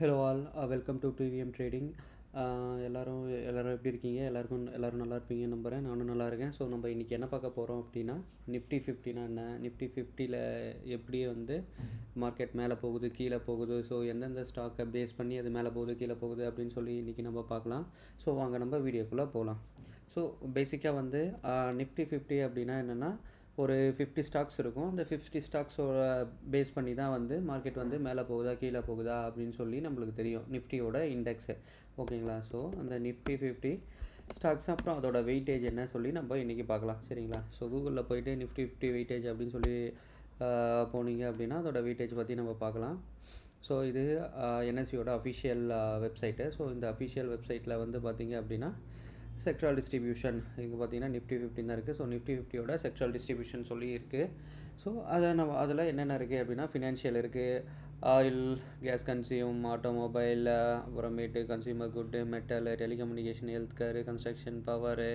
Hello all welcome to TVM trading எல்லோரும் எல்லோரும் எப்படி இருக்கீங்க? எல்லாருக்கும் எல்லோரும் நல்லா இருப்பீங்கன்னு நம்புகிறேன் நானும் நல்லா இருக்கேன். ஸோ நம்ம இன்றைக்கி என்ன பார்க்க போகிறோம் அப்படின்னா நிஃப்டி ஃபிஃப்டினா என்ன? நிஃப்டி ஃபிஃப்டியில் எப்படி வந்து மார்க்கெட் மேலே போகுது கீழே போகுது? ஸோ எந்தெந்த ஸ்டாக்கை பேஸ் பண்ணி அது மேலே போகுது கீழே போகுது அப்படின்னு சொல்லி இன்றைக்கி நம்ம பார்க்கலாம். ஸோ வாங்க நம்ம வீடியோக்குள்ளே போகலாம் ஸோ பேசிக்காக வந்து uh, நிஃப்டி ஃபிஃப்டி அப்படின்னா என்னென்னா ஒரு ஃபிஃப்டி ஸ்டாக்ஸ் இருக்கும். அந்த ஃபிஃப்டி ஸ்டாக்ஸோட பேஸ் பண்ணி தான் வந்து மார்க்கெட் வந்து மேலே போகுதா கீழே போகுதா அப்படின்னு சொல்லி நம்மளுக்கு தெரியும். நிஃப்டியோட இண்டெக்ஸு ஓகேங்களா ஸோ அந்த நிஃப்டி ஃபிஃப்டி ஸ்டாக்ஸ் அப்புறம் அதோட வெயிட்டேஜ் என்ன சொல்லி நம்ம இன்றைக்கி பார்க்கலாம். சரிங்களா? ஸோ கூகுளில் போயிட்டு நிஃப்டி ஃபிஃப்டி வெயிட்டேஜ் அப்படின்னு சொல்லி போனீங்க அப்படின்னா அதோட வெயிட்டேஜ் பற்றி நம்ம பார்க்கலாம். ஸோ இது என்எஸ்சியோட அஃபிஷியல் வெப்சைட்டு ஸோ இந்த அஃபிஷியல் வெப்சைட்டில் வந்து பார்த்திங்க அப்படின்னா செக்ட்ரல் டிஸ்ட்ரிபியூஷன் இங்கே பார்த்தீங்கன்னா நிஃப்டி ஃபிஃப்டின் தான் இருக்குது ஸோ நிஃப்டி ஃபிஃப்டியோட செக்ட்ரல் டிஸ்ட்ரிபியூஷன் சொல்லி இருக்குது ஸோ அதை நம்ம அதில் என்னென்ன இருக்குது அப்படின்னா ஃபினான்ஷியல் இருக்குது ஆயில் கேஸ் கன்சியூம் ஆட்டோமொபைல் அப்புறமேட்டு consumer good metal telecommunication health care construction power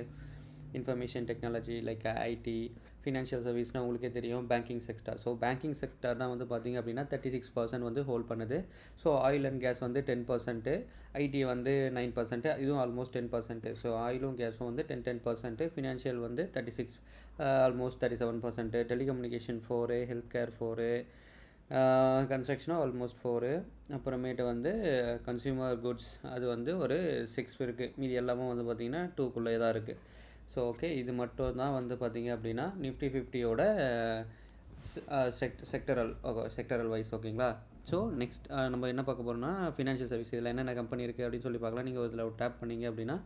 information technology like IT financial சர்வீஸ்னால் உங்களுக்கே தெரியும் banking sector so banking sector தான் வந்து பார்த்திங்க அப்படின்னா தேர்ட்டி சிக்ஸ் பர்சன்ட் வந்து ஹோல்ட் பண்ணுது. ஸோ ஆயில் அண்ட் கேஸ் வந்து டென் பர்சன்ட்டு ஐடி வந்து நைன் பர்சன்ட்டு இதுவும் ஆல்மோஸ்ட் டென் பர்சன்ட்டு ஸோ ஆயிலும் கேஸும் வந்து டென் டென் பர்சன்ட்டு ஃபினான்ஷியல் வந்து thirty six almost thirty seven percent telecommunication four health care four கன்ஸ்ட்ரக்ஷனும் almost four அப்புறமேட்டு வந்து கன்சியூமர் குட்ஸ் அது வந்து ஒரு சிக்ஸ் இருக்குது மீதி எல்லாமே வந்து பார்த்திங்கன்னா டூக்குள்ளே தான் இருக்குது ஸோ ஓகே இது மட்டும் தான் வந்து பார்த்திங்க அப்படின்னா நிஃப்டி ஃபிஃப்டியோட செக் செக்டரல் செக்டரல் வைஸ் ஓகேங்களா ஸோ நெக்ஸ்ட் நம்ம என்ன பார்க்க போகிறோம்னா ஃபினான்ஷியல் சர்வீஸ் இதில் என்னென்ன கம்பெனி இருக்குது அப்படின்னு சொல்லி பார்க்கலாம். நீங்கள் இதில் ஒரு டேப் பண்ணிங்க அப்படின்னா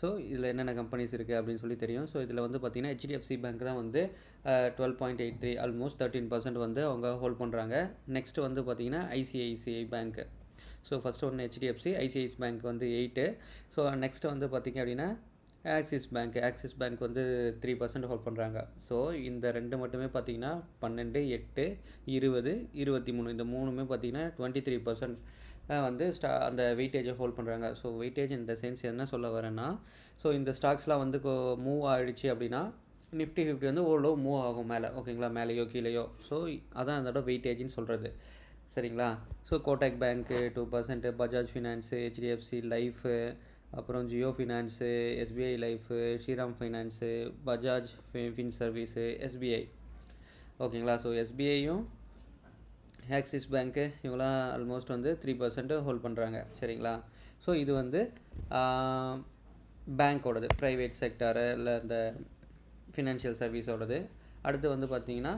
ஸோ இதில் என்னென்ன கம்பெனிஸ் இருக்குது அப்படின்னு சொல்லி தெரியும். ஸோ இதில் வந்து பார்த்திங்கன்னா ஹெச்டிஎஃப்சி பேங்க் தான் வந்து twelve point eight three almost thirteen percent வந்து அவங்க ஹோல்ட் பண்ணுறாங்க நெக்ஸ்ட் வந்து பார்த்திங்கன்னா ஐசிஐசிஐ பேங்க்கு ஸோ ஃபஸ்ட்டு ஒன்று ஹெச்டிஎஃப்சி ஐசிஐசி பேங்க் வந்து எயிட்டு ஸோ நெக்ஸ்ட் வந்து பார்த்திங்க அப்படின்னா ஆக்சிஸ் பேங்க் ஆக்சிஸ் பேங்க் வந்து த்ரீ பர்சன்ட் ஹோல்ட் பண்ணுறாங்க ஸோ இந்த ரெண்டு மட்டுமே பார்த்தீங்கன்னா பன்னெண்டு எட்டு இருபது இருபத்தி மூணு. இந்த மூணுமே பார்த்தீங்கன்னா டுவெண்ட்டி த்ரீ பர்சன்ட் வந்து ஸ்டா அந்த வெயிட்டேஜை ஹோல்ட் பண்ணுறாங்க ஸோ வெயிட்டேஜ் இந்த சென்ஸ் என்ன சொல்ல வரேன்னா ஸோ இந்த ஸ்டாக்ஸ்லாம் வந்து மூவ் ஆகிடுச்சு அப்படின்னா நிஃப்டி ஃபிஃப்டி வந்து ஓரளவு மூவ் ஆகும் மேலே. ஓகேங்களா மேலேயோ கீழேயோ. ஸோ அதான் அதோட வெயிட்டேஜ்னு சொல்கிறது சரிங்களா? So Kotak bank two percent Bajaj finance HDFC life அப்புறம் Jio finance SBI life Shriram finance Bajaj fin service SBI. ஓகேங்களா? ஸோ எஸ்பிஐயும் ஆக்சிஸ் பேங்க்கு இவங்களாம் ஆல்மோஸ்ட் வந்து த்ரீ பர்சன்ட்டு ஹோல்ட் பண்ணுறாங்க சரிங்களா? ஸோ இது வந்து பேங்க்கோடது ப்ரைவேட் செக்டாரு இல்லை இந்த ஃபினான்ஷியல் சர்வீஸோடது அடுத்து வந்து பார்த்திங்கன்னா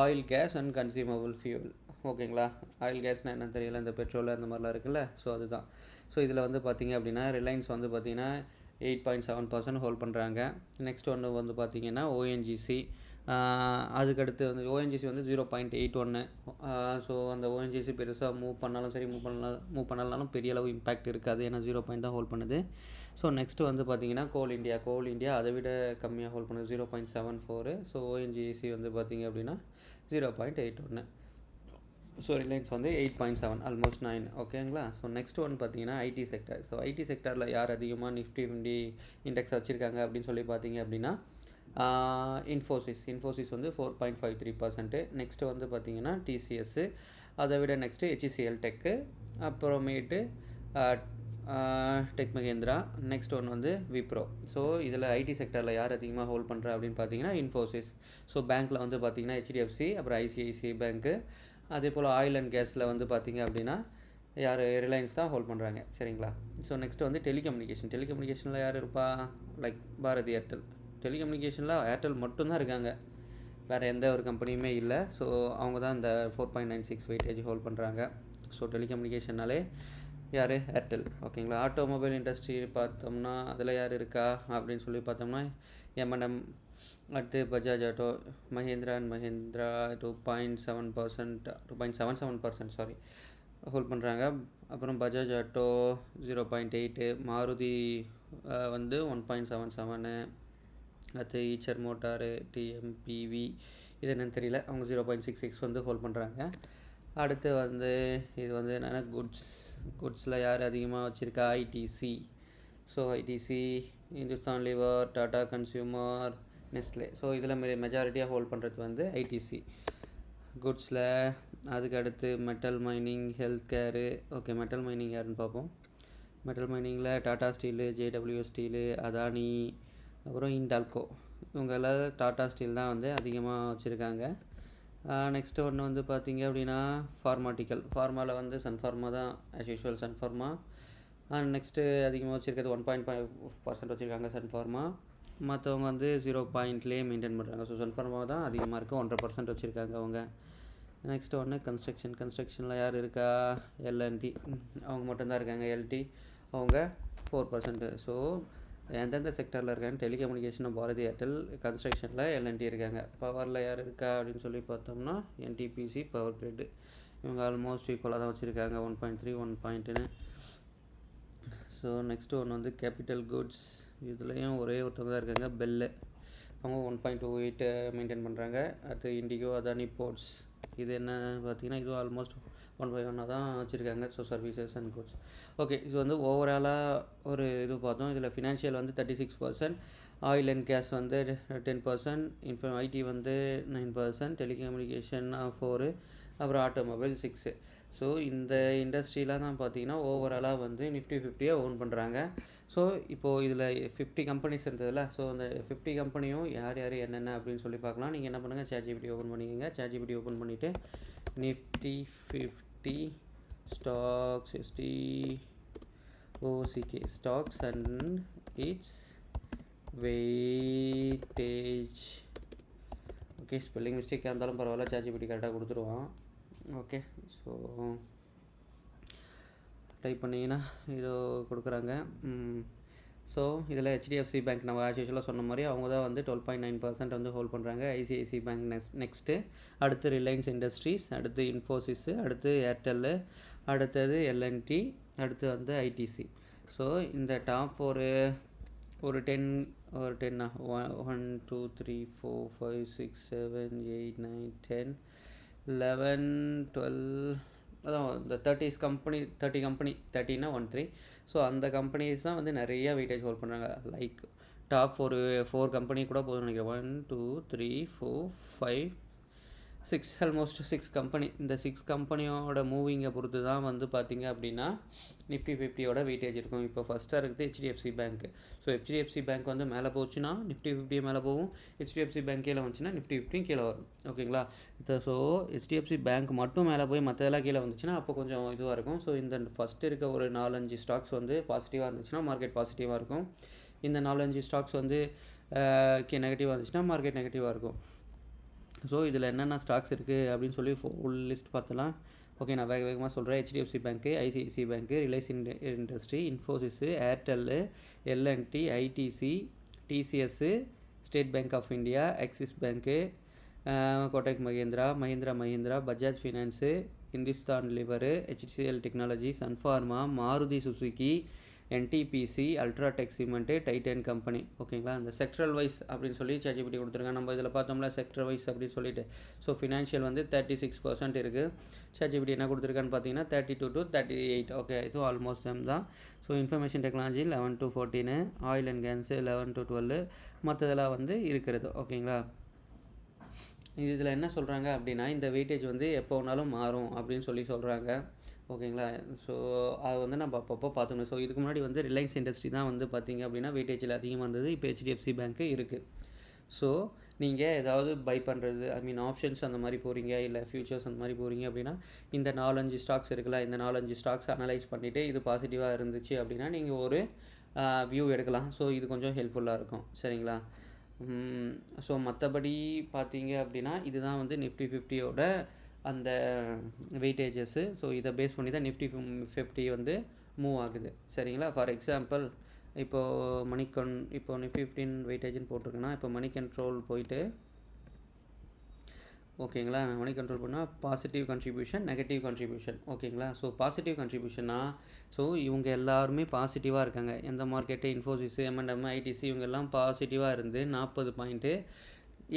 oil gas and consumable fuel ஓகேங்களா? ஆயில் கேஸ்னால் என்ன தெரியல இந்த பெட்ரோல் அந்த மாதிரிலாம் இருக்குல்ல? ஸோ அதுதான். ஸோ இதில் வந்து பார்த்திங்க அப்படின்னா ரிலையன்ஸ் வந்து பார்த்திங்கன்னா eight point seven percent hold பண்ணுறாங்க நெக்ஸ்ட் ஒன்று வந்து பார்த்திங்கன்னா ஓஎன்ஜிசி அதுக்கடுத்து வந்து ஓஎன்ஜிசி வந்து ஜீரோ பாயிண்ட் எயிட் ஒன்று ஸோ அந்த ஓஎன்ஜிசி பெருசாக மூவ் பண்ணாலும் சரி மூவ் பண்ணலாம் மூவ் பண்ணலனாலும் பெரிய அளவு இம்பாக்ட் இருக்காது. ஏன்னா ஜீரோ பாயிண்ட் தான் ஹோல்ட் பண்ணுது. ஸோ நெக்ஸ்ட் வந்து பார்த்திங்கன்னா கோல் இந்தியா கோல் இண்டியா அதை விட கம்மியாக ஹோல்ட் பண்ணுது. Zero point seven four so ONGC வந்து பார்த்திங்க அப்படின்னா ஜீரோ பாயிண்ட் எயிட் ஒன்று ஸோ ரிலையன்ஸ் வந்து eight point seven almost nine ஓகேங்களா ஸோ நெக்ஸ்ட் ஒன் பார்த்தீங்கன்னா ஐடி செக்டர் ஸோ ஐடி செக்டரில் யார் அதிகமாக நிஃப்டி ஃபிஃப்டி இண்டெக்ஸ் வச்சுருக்காங்க அப்படின்னு சொல்லி பார்த்தீங்க அப்படின்னா இன்ஃபோசிஸ் இன்ஃபோசிஸ் வந்து four point five three percent next வந்து பார்த்திங்கன்னா டிசிஎஸ்ஸு அதை விட நெக்ஸ்ட்டு ஹெச்சிசிஎல் டெக்கு அப்புறமேட்டு டெக் மகேந்திரா நெக்ஸ்ட் ஒன் வந்து விப்ரோ ஸோ இதில் ஐடி செக்டரில் யார் அதிகமாக ஹோல்ட் பண்ணுறா அப்படின்னு பார்த்தீங்கன்னா இன்ஃபோசிஸ் ஸோ பேங்க்கில் வந்து பார்த்திங்கன்னா ஹெச்டிஎஃப்சி அப்புறம் ஐசிஐசிஐ பேங்க்கு அதே போல் ஆயில் அண்ட் கேஸில் வந்து பார்த்திங்க அப்படின்னா யார் ரிலையன்ஸ் தான் ஹோல்ட் பண்ணுறாங்க சரிங்களா? ஸோ நெக்ஸ்ட் வந்து டெலிகம்யூனிகேஷன் டெலிகம்யூனிகேஷனில் யார் இருப்பா? லைக் பாரதி ஏர்டெல் டெலிகம்யூனிகேஷனில் ஏர்டெல் மட்டும்தான் இருக்காங்க. வேறு எந்த ஒரு கம்பெனியுமே இல்லை. ஸோ அவங்க தான் இந்த four point nine six weightage hold பண்ணுறாங்க ஸோ டெலிகம்யூனிகேஷன்னாலே யார்? ஏர்டெல் ஓகேங்களா? ஆட்டோமொபைல் இண்டஸ்ட்ரி பார்த்தோம்னா அதில் யார் இருக்கா? அப்படின்னு சொல்லி பார்த்தோம்னா எம்என்எம் அடுத்து Bajaj auto Mahindra and Mahindra two point seven percent two point seven seven percent sorry hold பண்ணுறாங்க அப்புறம் Bajaj auto zero point eight Maruti வந்து ஒன் பாயிண்ட் செவன் செவனு அடுத்து ஈச்சர் மோட்டாரு டிஎம்பிவி இது என்னன்னு தெரியல. அவங்க ஜீரோ பாயிண்ட் சிக்ஸ் சிக்ஸ் வந்து hold பண்ணுறாங்க அடுத்து வந்து இது வந்து என்னென்னா குட்ஸ் குட்ஸில் யார் அதிகமாக வச்சுருக்கா? ITC so ITC Hindustan lever Tata consumer Nestle. So இதில் மெஜாரிட்டியாக ஹோல்ட் பண்ணுறது வந்து ஐடிசி குட்ஸில் அதுக்கு அடுத்து metal mining health care okay metal mining யாருன்னு பார்ப்போம் மெட்டல் மைனிங்கில் Tata steel JW steel Adani அப்புறம் இண்டால்கோ இவங்க எல்லாம் டாடா ஸ்டீல் தான் வந்து அதிகமாக வச்சுருக்காங்க. நெக்ஸ்ட்டு ஒன்று வந்து பார்த்திங்க அப்படின்னா ஃபார்மாட்டிக்கல் ஃபார்மாவில் வந்து சன்ஃபார்மா தான் ஆஸ் யூஷுவல் சன்ஃபார்மா நெக்ஸ்ட்டு அதிகமாக வச்சுருக்கிறது ஒன் பாயிண்ட் ஃபைவ் பர்சன்ட் வச்சுருக்காங்க சன்ஃபார்மா மற்றவங்க வந்து ஜீரோ பாயிண்ட்லேயே மெயின்டைன் பண்ணுறாங்க ஸோ சன்ஃபார்மா தான் அதிகமாக இருக்குது ஒன்றரை பர்சன்ட் வச்சுருக்காங்க அவங்க. நெக்ஸ்ட் ஒன்று கன்ஸ்ட்ரக்ஷன் கன்ஸ்ட்ரக்ஷனில் யார் இருக்கா? எல்என்டி அவங்க மட்டும்தான் இருக்காங்க எல்டி அவங்க ஃபோர் பர்சன்ட் ஸோ எந்தெந்த செக்டரில் இருக்காங்க? டெலிகம்யூனிகேஷன் பாரதி ஏர்டெல் கன்ஸ்ட்ரக்ஷனில் எல்என்டி இருக்காங்க. பவரில் யார் இருக்கா? அப்படின்னு சொல்லி பார்த்தோம்னா என்டிபிசி பவர் கிரிட் இவங்க ஆல்மோஸ்ட் ஈக்குவலாக தான் வச்சுருக்காங்க. ஒன் பாயிண்ட் த்ரீ ஒன் பாயிண்ட்டுன்னு ஸோ நெக்ஸ்ட்டு ஒன்று வந்து கேபிட்டல் குட்ஸ் இதுலேயும் ஒரே ஒருத்தவங்க தான் இருக்காங்க. பெல்லு அவங்க one point two eight maintain பண்ணுறாங்க அடுத்து இண்டிகோ அதானி போர்ட்ஸ் இது என்ன பார்த்தீங்கன்னா இதுவும் ஆல்மோஸ்ட் ஒன் பை ஒன்னாக தான் வச்சுருக்காங்க. So services and goods okay இது வந்து ஓவராலாக ஒரு இது பார்த்தோம். இதில் ஃபினான்ஷியல் வந்து thirty six percent oil and gas வந்து டென் பர்சன்ட் இன்ஃபோ ஐடி வந்து நைன் பர்சன்ட் டெலிகம்யூனிகேஷன் ஃபோரு அப்புறம் ஆட்டோமொபைல் சிக்ஸு. ஸோ இந்த இண்டஸ்ட்ரியில் தான் பார்த்தீங்கன்னா ஓவராலாக வந்து நிஃப்டி ஃபிஃப்டியாக ஓன் பண்ணுறாங்க ஸோ இப்போது இதில் ஃபிஃப்டி கம்பெனிஸ் இருந்ததில்ல ஸோ அந்த ஃபிஃப்டி கம்பெனியும் யார் யார் என்னென்ன அப்படின்னு சொல்லி பார்க்கலாம். நீங்கள் என்ன பண்ணுங்கள் சேட்ஜிபிடி ஓப்பன் பண்ணிக்கோங்க. சேட்ஜிபிடி ஓப்பன் பண்ணிவிட்டு Nifty fifty stocks S T O C K stocks and its weightage okay spelling மிஸ்டேக்காக இருந்தாலும் பரவாயில்ல சேட்ஜிபிடி கரெக்டாக கொடுத்துருவான். ஓகே ஸோ டைப் பண்ணிங்கன்னா இதோ கொடுக்குறாங்க. ஸோ இதில் ஹெச்டிஎஃப்சி பேங்க் நம்ம ஆஸ் சொன்ன மாதிரி அவங்க தான் வந்து டுவெல் பாயிண்ட் நைன் பர்சன்ட் வந்து ஹோல்ட் பண்ணுறாங்க ஐசிஐசி பேங்க் நெக்ஸ்ட் நெக்ஸ்ட்டு அடுத்து ரிலையன்ஸ் இண்டஸ்ட்ரீஸ் அடுத்து இன்ஃபோசிஸு அடுத்து ஏர்டெல்லு அடுத்தது எல்என்டி அடுத்து வந்து ஐடிசி ஸோ இந்த டாப் ஒரு ஒரு டென் ஒரு டென்னா one two three four five six seven eight nine ten eleven twelve அதான் இந்த தேர்ட்டிஸ் கம்பெனி தேர்ட்டி கம்பெனி தேர்ட்டினா ஒன் த்ரீ ஸோ அந்த கம்பெனிஸ் தான் வந்து நிறைய வெயிட்டேஜ் ஹோல்ட் பண்ணுறாங்க லைக் டாப் ஒரு ஃபோர் கம்பெனி கூட போதும்னு நினைக்கிறேன். One two three four five six almost six company இந்த சிக்ஸ் கம்பெனியோட மூவிங்கை பொறுத்து தான் வந்து பார்த்திங்க அப்படின்னா நிஃப்டி ஃபிஃப்டியோட வெயிட்டேஜ் இருக்கும். இப்போ ஃபஸ்ட்டாக இருக்குது HDFC bank so HDFC bank வந்து மேலே போச்சுன்னா நிஃப்டி ஃபிஃப்டி மேலே போகும். ஹெச்டிஎஃப்சி பேங்க் கீழே வந்துச்சுன்னா நிஃப்டி ஃபிஃப்டியும் கீழே வரும். ஓகேங்களா? இது ஸோ ஹெச்டிஎஃப்சி பேங்க் மட்டும் மேலே போய் மற்றதெல்லாம் கீழே வந்துச்சுன்னா அப்போ கொஞ்சம் இதுவாக இருக்கும். ஸோ இந்த ஃபஸ்ட்டு இருக்க ஒரு நாலஞ்சு ஸ்டாக்ஸ் வந்து பாசிட்டிவாக இருந்துச்சுன்னா மார்க்கெட் பாசிட்டிவாக இருக்கும். இந்த நாலஞ்சு ஸ்டாக்ஸ் வந்து நெகட்டிவாக இருந்துச்சுன்னா மார்க்கெட் நெகட்டிவாக இருக்கும். ஸோ இதில் என்னென்ன ஸ்டாக்ஸ் இருக்குது அப்படின்னு சொல்லி ஃபுல் லிஸ்ட் பார்த்தலாம். ஓகே நான் வேக வேகமாக சொல்கிறேன் HDFC bank ICICI bank Reliance இண்ட industry Infosys Airtel LNT ITC TCS state bank of India Axis bank Kotak Mahindra Mahindra Mahindra Bajaj finance Hindustan lever HCL technology Sun Pharma Maruti Suzuki NTPC UltraTech cement Titan company ஓகேங்களா அந்த sectoral wise அப்படின்னு சொல்லி சேஜிபிடி கொடுத்துருக்காங்க நம்ம இதில் பார்த்தோம்ல sector wise அப்படின்னு சொல்லிட்டு. ஸோ ஃபினான்ஷியல் வந்து தேர்ட்டி சிக்ஸ் பர்சன்ட் இருக்குது சேஜிபிடி என்ன கொடுத்துருக்கான்னு பார்த்தீங்கன்னா thirty two to thirty eight okay இதுவும் ஆல்மோஸ்ட் சேம் தான். So information technology eleven to fourteen oil and gas eleven to twelve மற்றதெல்லாம் வந்து இருக்கிறது. ஓகேங்களா இதில் என்ன சொல்கிறாங்க அப்படின்னா இந்த வெயிட்டேஜ் வந்து எப்போ வேணாலும் மாறும் அப்படின்னு சொல்லி சொல்கிறாங்க ஓகேங்களா? ஸோ அது வந்து நம்ம அப்பப்போ பார்த்துக்கணும். ஸோ இதுக்கு முன்னாடி வந்து ரிலையன்ஸ் இண்டஸ்ட்ரி தான் வந்து பார்த்திங்க அப்படின்னா வெயிட்டேஜில் அதிகமாக இருந்தது. இப்போ ஹெச்டிஎஃப்சி பேங்க்கு இருக்குது ஸோ நீங்கள் ஏதாவது பை பண்ணுறது ஐ மீன் ஆப்ஷன்ஸ் அந்த மாதிரி போகிறீங்க இல்லை ஃபியூச்சர்ஸ் அந்த மாதிரி போகிறீங்க அப்படின்னா இந்த நாலஞ்சு ஸ்டாக்ஸ் இருக்குல்ல இந்த நாலஞ்சு ஸ்டாக்ஸ் அனலைஸ் பண்ணிவிட்டு இது பாசிட்டிவாக இருந்துச்சு அப்படின்னா நீங்கள் ஒரு வியூ எடுக்கலாம். ஸோ இது கொஞ்சம் ஹெல்ப்ஃபுல்லாக இருக்கும். சரிங்களா? ஸோ மற்றபடி பார்த்தீங்க அப்படின்னா இதுதான் வந்து நிஃப்டி ஃபிஃப்டியோட அந்த வெயிட்டேஜஸ்ஸு ஸோ இதை பேஸ் பண்ணி தான் நிஃப்டி ஃபிஃப்டி வந்து மூவ் ஆகுது. சரிங்களா? ஃபார் எக்ஸாம்பிள் இப்போது மணிக்கன் இப்போ நிஃப்டி ஃபிஃப்டின் வெயிட்டேஜ்னு போட்டிருக்கேன்னா இப்போ மணி கண்ட்ரோல் போயிட்டு ஓகேங்களா? மணி கண்ட்ரோல் பண்ணால் பாசிட்டிவ் கன்ட்ரிபியூஷன் நெகட்டிவ் கன்ட்ரிபியூஷன் ஓகேங்களா? ஸோ பாசிட்டிவ் கன்ட்ரிபியூஷனா ஸோ இவங்க எல்லாருமே பாசிட்டிவாக இருக்காங்க. எந்த மார்க்கெட்டு இன்ஃபோசிஸ் எம்என்எம் ஐடிசி இவங்க எல்லாம் பாசிட்டிவாக இருந்து நாற்பது பாயிண்ட்டு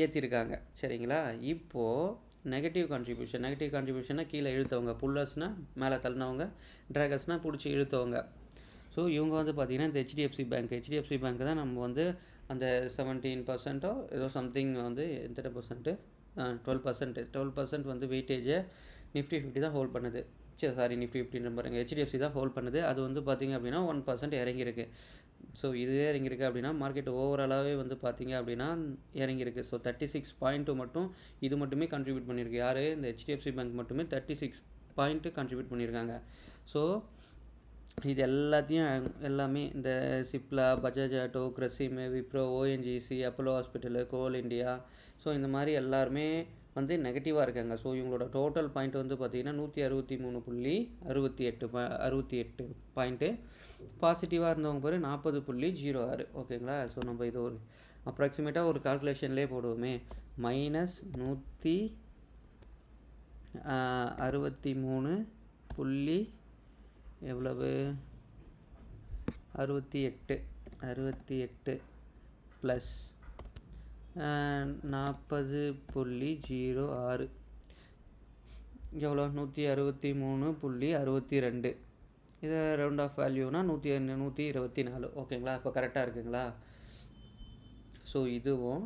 ஏற்றிருக்காங்க சரிங்களா? இப்போது நெகட்டிவ் கான்ட்ரிபியூஷன் நெகட்டிவ் கான்ட்ரிபியூஷனாக கீழே இழுத்தவங்க. புல்லர்ஸ்னால் மேலே தள்ளினவங்க. ட்ராகர்ஸ்னால் பிடிச்சி இழுத்தவங்க. ஸோ இவங்க வந்து பார்த்திங்கன்னா இந்த ஹெச்டிஎஃப்சி பேங்க் ஹெச்டிஎஃப்சி பேங்க் தான் நம்ம வந்து அந்த செவன்டீன் பர்சன்ட்டோ ஏதோ சம்திங் வந்து எத்தனை percent twelve percent twelve percent வந்து வெயிட்டேஜை நிஃப்டி ஃபிஃப்டி தான் ஹோல்ட் பண்ணுது. சரி சாரி நிஃப்டி ஃபிஃப்டின்ற நம்பருங்க ஹெச்டிஎஃப்சி தான் ஹோல்ட் பண்ணுது. அது வந்து பார்த்திங்க அப்படின்னா ஒன் பர்சன்ட் இறங்கியிருக்கு. ஸோ இதுவே இறங்கியிருக்கு அப்படின்னா மார்க்கெட் ஓவராலாகவே வந்து பார்த்திங்க அப்படின்னா இறங்கியிருக்கு. ஸோ தேர்ட்டி சிக்ஸ் பாயிண்ட்டு மட்டும் இது மட்டுமே கண்ட்ரிபியூட் பண்ணியிருக்கு. யார்? இந்த ஹெச்டிஎஃப்சி பேங்க் மட்டுமே தேர்ட்டி சிக்ஸ் பாயிண்ட்டு கண்ட்ரிபியூட் பண்ணியிருக்காங்க. ஸோ இது எல்லாத்தையும் எல்லாமே இந்த Cipla Bajaj auto Grasim Wipro ONGC Apollo hospital coal India so இந்த மாதிரி எல்லாருமே வந்து நெகட்டிவாக இருக்காங்க. ஸோ இவங்களோட டோட்டல் பாயிண்ட் வந்து பார்த்திங்கன்னா நூற்றி அறுபத்தி மூணு புள்ளி அறுபத்தி எட்டு ப அறுபத்தி எட்டு பாயிண்ட்டு பாசிட்டிவாக இருந்தவங்க பேர் நாற்பது புள்ளி ஜீரோ ஆறு. ஓகேங்களா ஸோ நம்ம இது ஒரு அப்ராக்சிமேட்டாக ஒரு கால்குலேஷன்லேயே போடுவோமே. மைனஸ் நூற்றி அறுபத்தி மூணு புள்ளி எவ்வளவு? அறுபத்தி எட்டு. அறுபத்தி எட்டு ப்ளஸ் நாற்பது புள்ளி ஜீரோ ஆறு. எவ்வளோ? நூற்றி அறுபத்தி மூணு புள்ளி அறுபத்தி ரெண்டு. இதை ரவுண்ட் ஆஃப் வேல்யூனா நூற்றி நூற்றி இருபத்தி நாலு. ஓகேங்களா? இப்போ கரெக்டாக இருக்குங்களா? ஸோ இதுவும்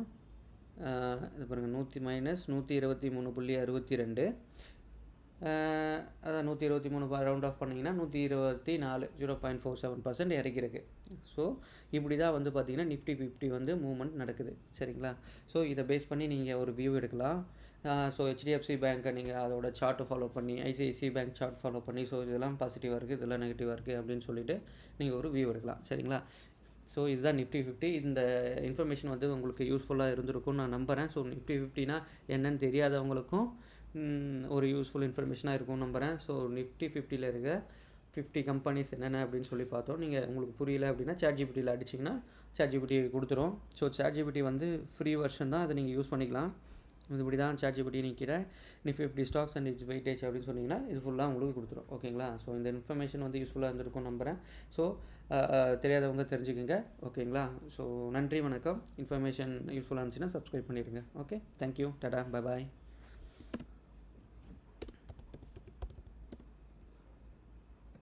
இது பாருங்கள் நூற்றி மைனஸ் நூற்றி இருபத்தி மூணு புள்ளி அறுபத்தி ரெண்டு. அதான் நூற்றி இருபத்தி மூணு ரவுண்ட் ஆஃப் பண்ணிங்கன்னா நூற்றி இருபத்தி நாலு zero point four seven percent இறக்கிருக்கு so இப்படி தான் வந்து பார்த்திங்கன்னா நிஃப்டி ஃபிஃப்டி வந்து மூவ்மெண்ட் நடக்குது. சரிங்களா? ஸோ இதை பேஸ் பண்ணி நீங்கள் ஒரு வியூ எடுக்கலாம். ஸோ ஹெச்டிஎஃப்சி பேங்க்கை நீங்கள் அதோட சார்ட்டை ஃபாலோ பண்ணி ஐசிஐசி பேங்க் சார்ட் ஃபாலோ பண்ணி ஸோ இதெல்லாம் பாசிட்டிவாக இருக்குது இதெல்லாம் நெகட்டிவாக இருக்குது அப்படின்னு சொல்லிட்டு நீங்கள் ஒரு வியூ எடுக்கலாம். சரிங்களா? ஸோ இதுதான் நிஃப்டி ஃபிஃப்டி இந்த இன்ஃபர்மேஷன் வந்து உங்களுக்கு யூஸ்ஃபுல்லாக இருந்திருக்கும்னு நான் நம்புகிறேன் ஸோ நிஃப்டி ஃபிஃப்டினா என்னன்னு தெரியாதவங்களுக்கும் ஒரு யூஸ்ஃபுல் இன்ஃபர்மேஷனாக இருக்கும் நம்புகிறேன் ஸோ நிஃப்டி ஃபிஃப்டியில் இருக்க ஃபிஃப்டி கம்பெனிஸ் என்னென்ன அப்படின்னு சொல்லி பார்த்தோம். நீங்கள் உங்களுக்கு புரியல அப்படின்னா சேட் ஜிபிட்டியில் அடிச்சிங்கன்னா சேட் கொடுத்துரும். ஸோ சேட் வந்து ஃப்ரீ வெர்ஷன் தான். அதை நீங்கள் யூஸ் பண்ணிக்கலாம். இது இப்படி தான் சேட் ஜிபிட்டி நிற்கிற நீ fifty stocks and its weightage அப்படின்னு சொன்னீங்கன்னா இது ஃபுல்லாக உங்களுக்கு கொடுத்துரும். ஓகேங்களா ஸோ இந்த இன்ஃபர்மேஷன் வந்து யூஸ்ஃபுல்லாக இருந்திருக்கும் நம்புகிறேன் ஸோ தெரியாதவங்க தெரிஞ்சுக்கோங்க. ஓகேங்களா ஸோ நன்றி வணக்கம். இன்ஃபர்மேஷன் யூஸ்ஃபுல்லாக இருந்துச்சுன்னா சப்ஸ்கிரைப் பண்ணிடுங்க. Okay thank you tata bye bye